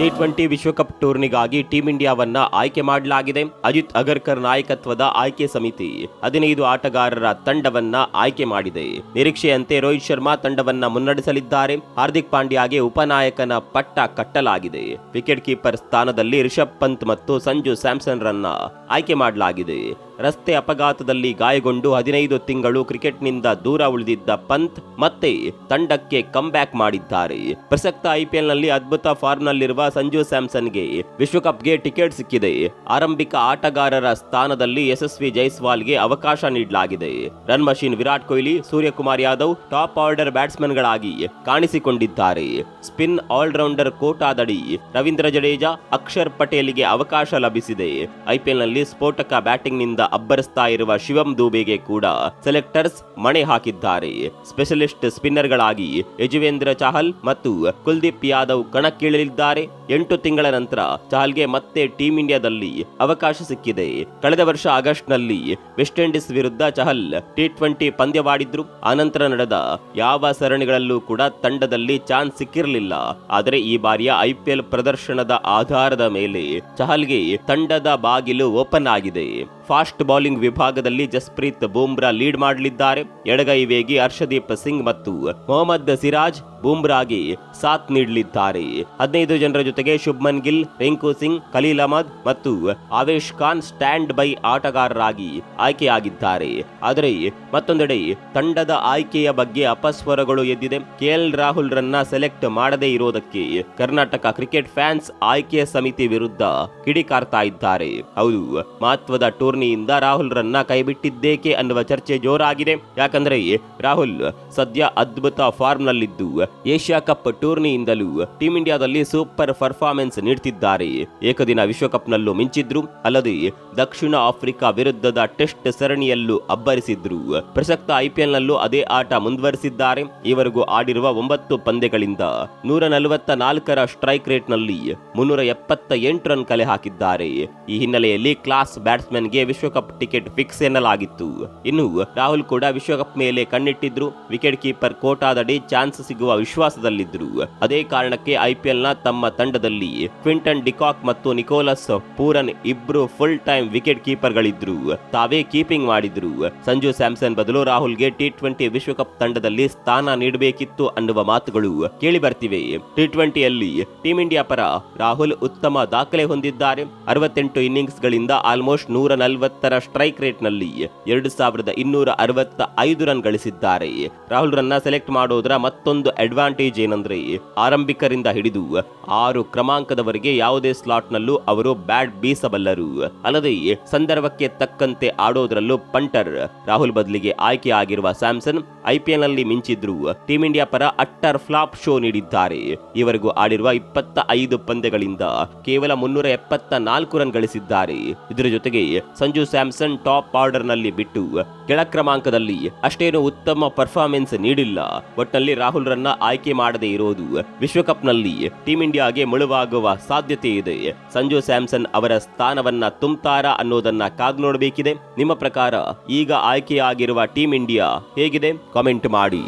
T twenty ವಿಶ್ವಕಪ್ ಟೂರ್ನಿಗಾಗಿ team ಇಂಡಿಯಾವನ್ನ ಆಯ್ಕೆ ಮಾಡಲಾಗಿದೆ. ಅಜಿತ್ ಅಗರ್ಕರ್ ನಾಯಕತ್ವದ ಆಯ್ಕೆ ಸಮಿತಿ ಹದಿನೈದು ಆಟಗಾರರ ತಂಡವನ್ನ ಆಯ್ಕೆ ಮಾಡಿದೆ. ನಿರೀಕ್ಷೆಯಂತೆ ರೋಹಿತ್ ಶರ್ಮಾ ತಂಡವನ್ನ ಮುನ್ನಡೆಸಲಿದ್ದಾರೆ. ಹಾರ್ದಿಕ್ ಪಾಂಡ್ಯಾಗೆ ಉಪನಾಯಕನ ಪಟ್ಟ ಕಟ್ಟಲಾಗಿದೆ. ವಿಕೆಟ್ ಕೀಪರ್ ಸ್ಥಾನದಲ್ಲಿ ರಿಷಬ್ ಪಂತ್ ಮತ್ತು ಸಂಜು ಸ್ಯಾಮ್ಸನ್ ರನ್ನ ಆಯ್ಕೆ ಮಾಡಲಾಗಿದೆ. ರಸ್ತೆ ಅಪಘಾತದಲ್ಲಿ ಗಾಯಗೊಂಡು ಹದಿನೈದು ತಿಂಗಳು ಕ್ರಿಕೆಟ್ನಿಂದ ದೂರ ಉಳಿದಿದ್ದ ಪಂತ್ ಮತ್ತೆ ತಂಡಕ್ಕೆ ಕಮ್ಬ್ಯಾಕ್ ಮಾಡಿದ್ದಾರೆ. ಪ್ರಸಕ್ತ ಐಪಿಎಲ್ನಲ್ಲಿ ಅದ್ಭುತ ಫಾರ್ಮ್ನಲ್ಲಿರುವ ಸಂಜು ಸ್ಯಾಮ್ಸನ್ಗೆ ವಿಶ್ವಕಪ್ಗೆ ಟಿಕೆಟ್ ಸಿಕ್ಕಿದೆ. ಆರಂಭಿಕ ಆಟಗಾರರ ಸ್ಥಾನದಲ್ಲಿ ಯಶಸ್ವಿ ಜೈಸ್ವಾಲ್ಗೆ ಅವಕಾಶ ನೀಡಲಾಗಿದೆ. Run machine Virat Kohli, Suryakumar Yadav top order ಬ್ಯಾಟ್ಸ್ಮನ್ಗಳಾಗಿ ಕಾಣಿಸಿಕೊಂಡಿದ್ದಾರೆ. ಸ್ಪಿನ್ ಆಲ್ರೌಂಡರ್ ಕೋಟಾದಡಿ ರವೀಂದ್ರ ಜಡೇಜಾ, ಅಕ್ಷರ್ ಪಟೇಲ್ಗೆ ಅವಕಾಶ ಲಭಿಸಿದೆ. ಐಪಿಎಲ್ನಲ್ಲಿ ಸ್ಫೋಟಕ ಬ್ಯಾಟಿಂಗ್ನಿಂದ ಅಬ್ಬರಿಸ್ತಾ ಇರುವ ಶಿವಂ ದೂಬೆಗೆ ಕೂಡ ಸೆಲೆಕ್ಟರ್ಸ್ ಮಣೆ ಹಾಕಿದ್ದಾರೆ. ಸ್ಪೆಷಲಿಸ್ಟ್ ಸ್ಪಿನ್ನರ್ಗಳಾಗಿ ಯಜುವೇಂದ್ರ ಚಹಲ್ ಮತ್ತು ಕುಲ್ದೀಪ್ ಯಾದವ್ ಕಣಕ್ಕಿಳಿಯಲಿದ್ದಾರೆ. ಎಂಟು ತಿಂಗಳ ನಂತರ ಚಹಲ್ಗೆ ಮತ್ತೆ ಟೀಂ ಇಂಡಿಯಾದಲ್ಲಿ ಅವಕಾಶ ಸಿಕ್ಕಿದೆ. ಕಳೆದ ವರ್ಷ ಆಗಸ್ಟ್ನಲ್ಲಿ ವೆಸ್ಟ್ ಇಂಡೀಸ್ ವಿರುದ್ಧ ಚಹಲ್ ಟಿ ಟ್ವೆಂಟಿ ಪಂದ್ಯವಾಡಿದ್ರು ಆನಂತರ ನಡೆದ ಯಾವ ಸರಣಿಗಳಲ್ಲೂ ಕೂಡ ತಂಡದಲ್ಲಿ ಚಾನ್ಸ್ ಸಿಕ್ಕಿರಲಿಲ್ಲ. ಆದರೆ ಈ ಬಾರಿಯ ಐಪಿಎಲ್ ಪ್ರದರ್ಶನದ ಆಧಾರದ ಮೇಲೆ ಚಹಲ್ಗೆ ತಂಡದ ಬಾಗಿಲು ಓಪನ್ ಆಗಿದೆ. ಫಾಸ್ಟ್ ಬೌಲಿಂಗ್ ವಿಭಾಗದಲ್ಲಿ ಜಸ್ಪ್ರೀತ್ ಬೂಮ್ರಾ ಲೀಡ್ ಮಾಡಲಿದ್ದಾರೆ. ಎಡಗೈ ವೇಗಿ ಹರ್ಷದೀಪ್ ಸಿಂಗ್ ಮತ್ತು ಮೊಹಮ್ಮದ್ ಸಿರಾಜ್ ಬೂಮ್ರಾಗೆ ಸಾಥ್ ನೀಡಲಿದ್ದಾರೆ. ಹದಿನೈದು ಜನರ ಜೊತೆಗೆ ಶುಭ್ಮನ್ ಗಿಲ್, ರಿಂಕು ಸಿಂಗ್, ಖಲೀಲ್ ಅಹಮದ್ ಮತ್ತು ಆವೇಶ್ ಖಾನ್ ಸ್ಟ್ಯಾಂಡ್ ಬೈ ಆಟಗಾರರಾಗಿ ಆಯ್ಕೆಯಾಗಿದ್ದಾರೆ. ಆದರೆ ಮತ್ತೊಂದೆಡೆ ತಂಡದ ಆಯ್ಕೆಯ ಬಗ್ಗೆ ಅಪಸ್ವರಗಳು ಎದ್ದಿದೆ. ಕೆಎಲ್ ರಾಹುಲ್ ರನ್ನ ಸೆಲೆಕ್ಟ್ ಮಾಡದೇ ಇರೋದಕ್ಕೆ ಕರ್ನಾಟಕ ಕ್ರಿಕೆಟ್ ಫ್ಯಾನ್ಸ್ ಆಯ್ಕೆ ಸಮಿತಿ ವಿರುದ್ಧ ಕಿಡಿಕಾರ್ತಾ ಇದ್ದಾರೆ. ಹೌದು, ಮಹತ್ವದ ಟೂರ್ನಿಯಿಂದ ರಾಹುಲ್ ರನ್ನ ಕೈಬಿಟ್ಟಿದ್ದೇಕೆ ಅನ್ನುವ ಚರ್ಚೆ ಜೋರಾಗಿದೆ. ಯಾಕಂದ್ರೆ ರಾಹುಲ್ ಸದ್ಯ ಅದ್ಭುತ ಫಾರ್ಮ್ ನಲ್ಲಿದ್ದು ಏಷ್ಯಾ ಕಪ್ ಟೂರ್ನಿಯಿಂದಲೂ ಟೀಂ ಇಂಡಿಯಾದಲ್ಲಿ ಸೂಪರ್ ಪರ್ಫಾರ್ಮೆನ್ಸ್ ನೀಡುತ್ತಿದ್ದಾರೆ ಏಕದಿನ ವಿಶ್ವಕಪ್ನಲ್ಲೂ ಮಿಂಚಿದ್ರು, ಅಲ್ಲದೆ ದಕ್ಷಿಣ ಆಫ್ರಿಕಾ ವಿರುದ್ಧದ ಟೆಸ್ಟ್ ಸರಣಿಯಲ್ಲೂ ಅಬ್ಬರಿಸಿದ್ರು. ಪ್ರಸಕ್ತ ಐಪಿಎಲ್ ನಲ್ಲೂ ಅದೇ ಆಟ ಮುಂದುವರೆಸಿದ್ದಾರೆ. ಈವರೆಗೂ ಆಡಿರುವ ಒಂಬತ್ತು ಪಂದ್ಯಗಳಿಂದ ನೂರ ನಲವತ್ತ ನಾಲ್ಕರ ಸ್ಟ್ರೈಕ್ ರೇಟ್ನಲ್ಲಿ ಮುನ್ನೂರ ಎಪ್ಪತ್ತ ಎಂಟು ರನ್ ಕಲೆ ಹಾಕಿದ್ದಾರೆ. ಈ ಹಿನ್ನೆಲೆಯಲ್ಲಿ ಕ್ಲಾಸ್ ಬ್ಯಾಟ್ಸ್ಮನ್ಗೆ ವಿಶ್ವಕಪ್ ಟಿಕೆಟ್ ಫಿಕ್ಸ್ ಎನ್ನಲಾಗಿತ್ತು. ಇನ್ನು ರಾಹುಲ್ ಕೂಡ ವಿಶ್ವಕಪ್ ಮೇಲೆ ಕಣ್ಣಿಟ್ಟಿದ್ರು. ವಿಕೆಟ್ ಕೀಪರ್ ಕೋಟಾದಡಿ ಚಾನ್ಸ್ ಸಿಗುವ ವಿಶ್ವಾಸದಲ್ಲಿದ್ದರು ಅದೇ ಕಾರಣಕ್ಕೆ ಐಪಿಎಲ್ನ ತಮ್ಮ ತಂಡದಲ್ಲಿ ಕ್ವಿಂಟನ್ ಡಿಕಾಕ್ ಮತ್ತು ನಿಕೋಲಸ್ ಪೂರನ್ ಇಬ್ರು ಫುಲ್ ಟೈಮ್ ವಿಕೆಟ್ ಕೀಪರ್ಗಳಿದ್ರು. ತಾವೇ ಕೀಪಿಂಗ್ ಮಾಡಿದ್ರು. ಸಂಜು ಸ್ಯಾಮ್ಸನ್ ಬದಲು ರಾಹುಲ್ಗೆ ಟಿ ಟ್ವೆಂಟಿ ವಿಶ್ವಕಪ್ ತಂಡದಲ್ಲಿ ಸ್ಥಾನ ನೀಡಬೇಕಿತ್ತು ಅನ್ನುವ ಮಾತುಗಳು ಕೇಳಿ ಬರ್ತಿವೆ ಟಿ ಟ್ವೆಂಟಿಯಲ್ಲಿ ಟೀಂ ಇಂಡಿಯಾ ಪರ ರಾಹುಲ್ ಉತ್ತಮ ದಾಖಲೆ ಹೊಂದಿದ್ದಾರೆ. ಅರವತ್ತೆಂಟು ಇನ್ನಿಂಗ್ಸ್ ಗಳಿಂದ ಆಲ್ಮೋಸ್ಟ್ ನೂರ ನಲವತ್ತರ ಸ್ಟ್ರೈಕ್ ರೇಟ್ನಲ್ಲಿ ಎರಡು ಸಾವಿರದ ಇನ್ನೂರ ಅರವತ್ತ ಐದು ರನ್ ಗಳಿಸಿದ್ದಾರೆ. ರಾಹುಲ್ ರನ್ನ ಸೆಲೆಕ್ಟ್ ಮಾಡೋದ್ರ ಮತ್ತೊಂದು ಅಡ್ವಾಂಟೇಜ್ ಏನಂದ್ರೆ ಆರಂಭಿಕರಿಂದ ಹಿಡಿದು ಆರು ಕ್ರಮಾಂಕದವರೆಗೆ ಯಾವುದೇ ಸ್ಲಾಟ್ ನಲ್ಲೂ ಅವರು ಬ್ಯಾಟ್ ಬೀಸಬಲ್ಲರು. ಅಲ್ಲದೆ ಸಂದರ್ಭಕ್ಕೆ ತಕ್ಕಂತೆ ಆಡೋದ್ರಲ್ಲೂ ಪಂಟರ್ ರಾಹುಲ್ ಬದಲಿಗೆ ಆಯ್ಕೆ ಆಗಿರುವ ಸ್ಯಾಮ್ಸನ್ ಐಪಿಎಲ್ನಲ್ಲಿ ಮಿಂಚಿದ್ರು. ಟೀಂ ಇಂಡಿಯಾ ಪರ ಅಟ್ಟರ್ ಫ್ಲಾಪ್ ಶೋ ನೀಡಿದ್ದಾರೆ. ಈವರೆಗೂ ಆಡಿರುವ ಇಪ್ಪತ್ತ ಐದು ಪಂದ್ಯಗಳಿಂದ ಕೇವಲ ಮುನ್ನೂರ ಎಪ್ಪತ್ತ ನಾಲ್ಕು ರನ್ ಗಳಿಸಿದ್ದಾರೆ. ಇದರ ಜೊತೆಗೆ ಸಂಜು ಸ್ಯಾಮ್ಸನ್ ಟಾಪ್ ಆರ್ಡರ್ನಲ್ಲಿ ಬಿಟ್ಟು, ಕೆಳ ಕ್ರಮಾಂಕದಲ್ಲಿ ಅಷ್ಟೇನು ಉತ್ತಮ ಪರ್ಫಾರ್ಮೆನ್ಸ್ ನೀಡಿಲ್ಲ. ಒಟ್ಟಲ್ಲಿ ರಾಹುಲ್ ರನ್ನ ಆಯ್ಕೆ ಮಾಡದೇ ಇರೋದು ವಿಶ್ವಕಪ್ನಲ್ಲಿ ಟೀಂ ಇಂಡಿಯಾಗೆ ಮುಳುವಾಗುವ ಸಾಧ್ಯತೆ ಇದೆ. ಸಂಜು ಸ್ಯಾಮ್ಸನ್ ಅವರ ಸ್ಥಾನವನ್ನ ತುಂಬ್ತಾರಾ ಅನ್ನೋದನ್ನ ಕಾದ್ ನೋಡಬೇಕಿದೆ. ನಿಮ್ಮ ಪ್ರಕಾರ ಈಗ ಆಯ್ಕೆಯಾಗಿರುವ ಟೀಂ ಇಂಡಿಯಾ ಹೇಗಿದೆ? ಕಾಮೆಂಟ್ ಮಾಡಿ.